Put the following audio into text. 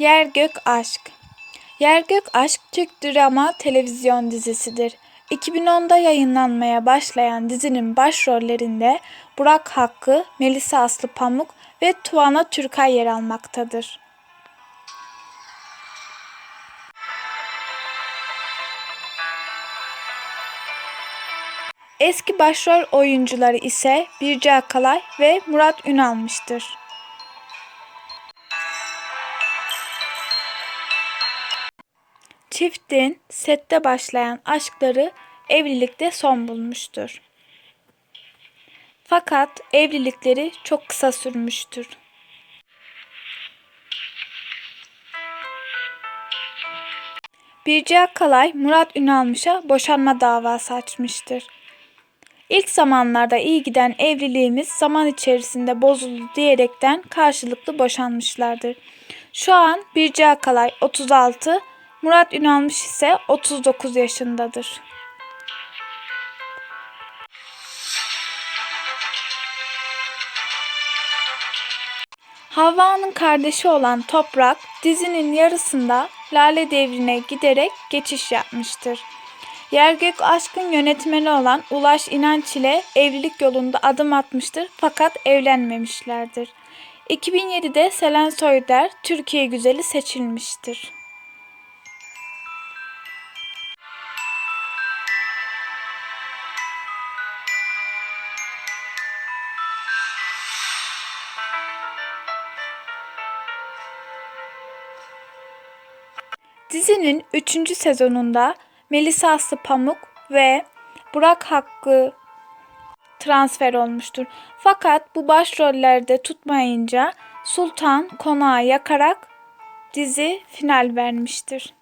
Yer Gök Aşk Yer Gök Aşk Türk drama televizyon dizisidir. 2010'da yayınlanmaya başlayan dizinin başrollerinde Burak Hakkı, Melisa Aslı Pamuk ve Tuana Türkay yer almaktadır. Eski başrol oyuncuları ise Birce Akalay ve Murat Ünalmıştır. Çiftin sette başlayan aşkları evlilikte son bulmuştur. Fakat evlilikleri çok kısa sürmüştür. Birce Akalay Murat Ünalmış'a boşanma davası açmıştır. İlk zamanlarda iyi giden evliliğimiz zaman içerisinde bozuldu diyerekten karşılıklı boşanmışlardır. Şu an Birce Akalay 36, Murat Ünalmış ise 39 yaşındadır. Havva'nın kardeşi olan Toprak dizinin yarısında Lale Devri'ne giderek geçiş yapmıştır. Yergök Aşk'ın yönetmeni olan Ulaş İnanç ile evlilik yolunda adım atmıştır fakat evlenmemişlerdir. 2007'de Selen Soyder Türkiye Güzeli seçilmiştir. Dizinin 3. sezonunda Melisa Aslı Pamuk ve Burak Hakkı transfer olmuştur. Fakat bu başrollerde tutmayınca Sultan konağı yakarak dizi final vermiştir.